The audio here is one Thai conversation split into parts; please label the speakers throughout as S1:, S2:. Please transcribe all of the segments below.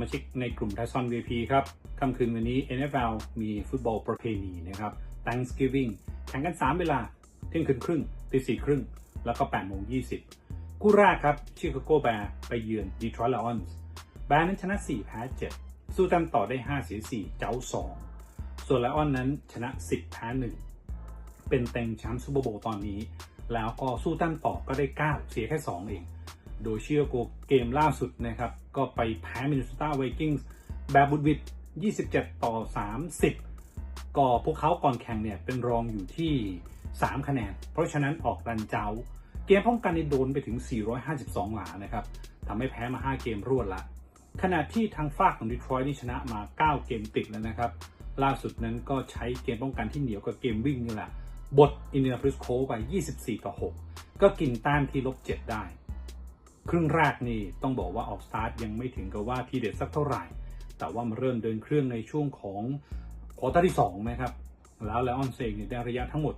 S1: มาชิกในกลุ่มไทซอน VP ครับค่ำคืนวันนี้ NFL มีฟุตบอลประเพณีนะครับ Thanksgiving แข่งกัน 3 เวลา เที่ยงคืนครึ่งตีสี่ครึ่ง แล้วก็8โมง20 คู่แรกครับชิคาโกแบร์ไปเยือนดีทรอยต์ไลออนส์แบร์นั้นชนะ 4 แพ้ 7 สู้ตันต่อได้ 5 เสีย 4 เจ้า 2 ส่วนไลออนนั้นชนะ 10 แพ้ 1 เป็นเต็งแชมป์ซูเปอร์โบว์ตอนนี้ แล้วก็สู้ตันต่อก็ได้ 9 เสียแค่ 2 เอง โดยเชียโกเกมล่าสุดนะครับ ก็ไปแพ้มินนิโซตาไวกิ้งส์แบบบุดวิด27 ต่อ 30 ก็พวกเขาก่อนแข่งเนี่ยเป็นรองอยู่ที่ 3 คะแนน เพราะฉะนั้นออกรันเจ้า เกมป้องกันในโดนไปถึง 452 หลานะครับทำให้แพ้มา 5 เกมรวดละ ขณะที่ทางฝากของดีทรอยต์นี่ชนะมา 9 เกมติดแล้วนะครับ ล่าสุดนั้นก็ใช้เกมป้องกันที่เหนียวกับเกมวิ่งนี่แหละ บทอินเดียพลิสโคไป 24 ต่อ 6 ก็กินต้มที่ลบ 7 ได้ ครึ่งแรกนี่ต้องบอกว่าออกสตาร์ทยังไม่ถึงกับว่าทีเด็ดสักเท่าไหร่ แต่ว่ามาเริ่มเดินเครื่องในช่วงของควอเตอร์ที่2นะครับ แล้วแล้วออนเซงเนี่ยได้ระยะทั้งหมด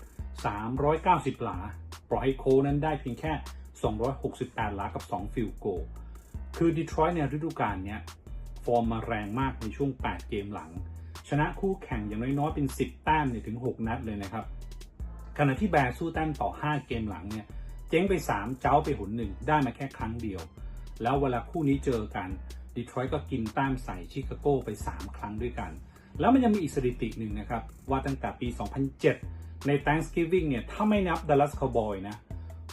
S1: 390 หลา ปล่อยให้โคนั้นได้เพียงแค่ 268 หลากับ 2 ฟิลโกลคือดีทรอยต์ในฤดูกาลเนี้ยฟอร์มมาแรงมากในช่วง 8 เกมหลัง ชนะคู่แข่งอย่างน้อยๆเป็น 10 แต้มเนี่ยถึง 6 นัดเลยนะครับ ขณะที่แบร์สู้แต้มต่อ 5 เกมหลังเนี่ย เจ๊งไป 3 เจ้าไปหนหนึ่งได้มาแค่ครั้งเดียว แล้วเวลาคู่นี้เจอกันดีทรอยต์ก็กินแต้มใส่ชิคาโกไป 3 ครั้งด้วยกัน แล้วมันยังมีอีกสถิติหนึ่งนะครับ ว่าตั้งแต่ปี 2007 ใน Thanksgiving เนี่ย ถ้าไม่นับ Dallas Cowboy นะ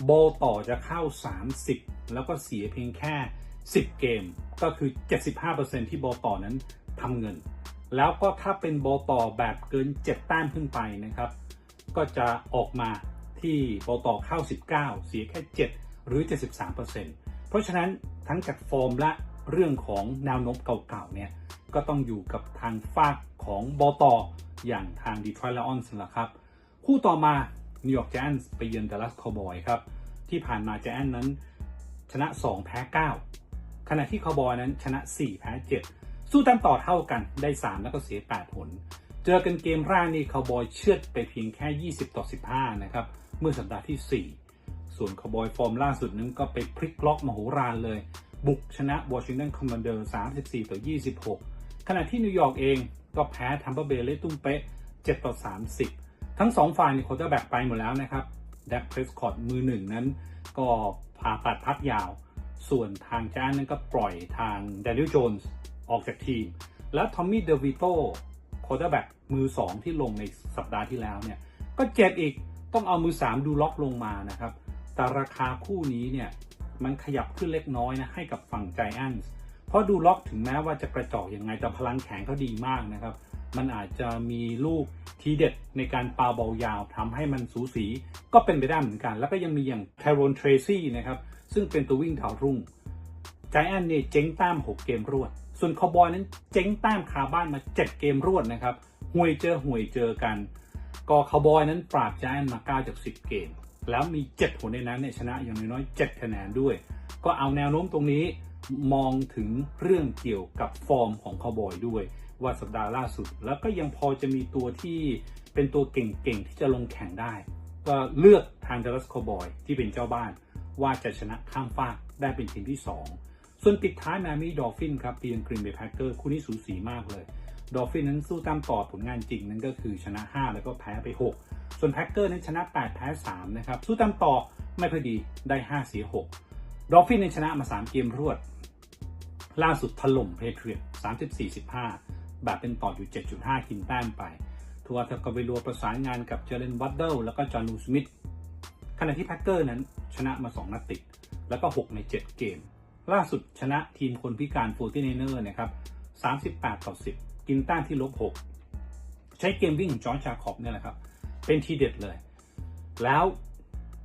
S1: โบต่อจะเข้า 30 แล้วก็เสียเพียงแค่ 10 เกม ก็คือ 75%ที่โบต่อนั้นทำเงิน แล้วก็ถ้าเป็นโบต่อแบบเกิน 7 แต้มขึ้นไปนะครับ ก็จะออกมา ที่โบลต่อเข้า19 เสียแค่ 7 หรือ 73%เพราะฉะนั้นทั้งจากฟอร์มและเรื่องของแนวโน้มเก่าๆเนี่ยก็ต้องอยู่กับทางฝากของบอตออย่างทางดีทรอยต์ไลออนส์ละครับ คู่ต่อมานิวยอร์ก i จนส์ไปเยือนดัลลัสคาวบอยครับ ที่ผ่านมา j จนนั้นชนะ 2 แพ้ 9 ขณะที่คาวบอยนั้นชนะ 4 แพ้ 7 สู้แต้มต่อเท่ากันได้ 3 แล้วก็เสีย 8 ผล เจอกันเกมแรกนี่คาวบอยเชือดไปเพียงแค่ 20 ต่อ 15 นะครับ เมื่อสัปดาห์ที่ 4 ส่วนคาวบอยฟอร์มล่าสุดนั้นก็ไปพลิกล็อกมโหฬารเลย บุกชนะวอชิงตันคอมมานเดอร์34 ต่อ 26 ขณะที่นิวยอร์กเองก็แพ้ทัมเปอร์เบย์เลตุ้มเป๊ะ 7 ต่อ 30 ทั้ง 2 ฝ่ายนี่โคตรแบกไปหมดแล้วนะครับแดกเพรสคอตมือหนึ่งนั้น ก็ผ่าตัดพักยาว ส่วนทางจ้านนั้นก็ปล่อยทางแดนียลโจนส์ออกจากทีม แล้วทอมมี่เดวิโตโคตรแบกมือ 2 ที่ลงในสัปดาห์ที่แล้วเนี่ย ก็เจ็บอีก ต้องเอามือ 3 ดูล็อกลงมานะครับ แต่ราคาคู่นี้เนี่ยมันขยับขึ้นเล็กน้อยนะให้กับฝั่งไจแอนส์เพราะดูล็อกถึงแม้ว่าจะกระจอกยังไงแต่พลังแข็งเขาดีมากนะครับ มันอาจจะมีลูกทีเด็ดในการปาบอลยาวทำให้มันสูสีก็เป็นไปได้เหมือนกัน แล้วก็ยังมีอย่างแคโรนเทรซี่นะครับซึ่งเป็นตัววิ่งดาวรุ่งไจแอนเนี่ยเจ๊งต้ม6 เกมรวด ส่วนคอบอยนั้นเจ๊งต้มคาบ้านมา 7 เกมรวดนะครับห่วยเจอห่วยเจอกัน ก็คาวบอยนั้นปราบไจแอนมา 9 จาก 10 เกม แล้วมี 7 ผลในนั้นเนี่ยชนะอย่างน้อยๆ7คะแนนด้วย ก็เอาแนวโน้มตรงนี้มองถึงเรื่องเกี่ยวกับฟอร์มของคาวบอยด้วย ว่าสัปดาห์ล่าสุด แล้วก็ยังพอจะมีตัวที่เป็นตัวเก่งๆ ที่จะลงแข่งได้ ก็เลือกทาง Dallas Cowboy ที่เป็นเจ้าบ้าน ว่าจะชนะข้ามฟากได้เป็นทีมที่ 2 ส่วนปิดท้ายแมมี่ดอฟฟินครับเปียนกรีนเบย์แพคเกอร์คู่นี้สูสีมากเลย ดอฟฟินนั้นสู้ตามต่อผลงานจริงนั่นก็คือชนะ 5 แล้วก็แพ้ไป 6 ส่วนแพ็กเกอร์นั้นชนะ 8 แพ้ 3 นะครับ สู้ตามต่อไม่พอดีได้ 5 เสีย 6 ดอฟฟินนั้นชนะมา 3 เกมรวด ล่าสุดถล่มเพเทรียต34-15 แบบเป็นต่ออยู่ 7.5 กินแต้มไป ทัวร์ทากาเวลัวประสานงานกับเจเลนวัตเดิลแล้วก็จอห์นูสมิธขณะที่แพ็กเกอร์นั้นชนะมา 2 นัดติด แล้วก็ 6 ใน 7 เกม ล่าสุดชนะทีมคนพิการโฟร์ติเนเนอร์นะครับ 38 ต่อ 10 กินต้มที่ลบ6ใช้เกมวิ่งของจอร์จจาคอบเนี่ยแหละครับ เป็นทีเด็ดเลย แล้ว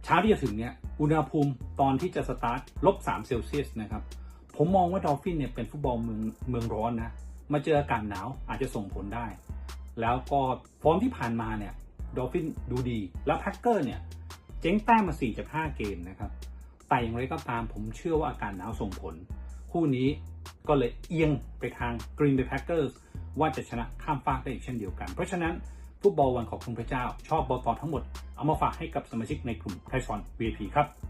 S1: เช้าที่จะถึงเนี่ยอุณหภูมิตอนที่จะสตาร์ทลบ3เซลเซียสนะครับ ผมมองว่าดอฟฟินเนี่ยเป็นฟุตบอลเมืองเมืองร้อนนะ มาเจออากาศหนาวอาจจะส่งผลได้ แล้วก็ฟอร์มที่ผ่านมาเนี่ยดอฟฟินดูดี แล้วแพ็กเกอร์เนี่ยเจ๊งแต้มมา4จาก5เกมนะครับแต่อย่างไรก็ตามผมเชื่อว่าอากาศหนาวส่งผล คู่นี้ก็เลยเอียงไปทาง Green Bay Packers ว่าจะชนะข้ามฟากได้อีกเช่นเดียวกัน เพราะฉะนั้นฟุตบอลวันของคุณพระเจ้า ชอบบอลบอลทั้งหมด เอามาฝากให้กับสมาชิกในกลุ่มไทซอน VIP ครับ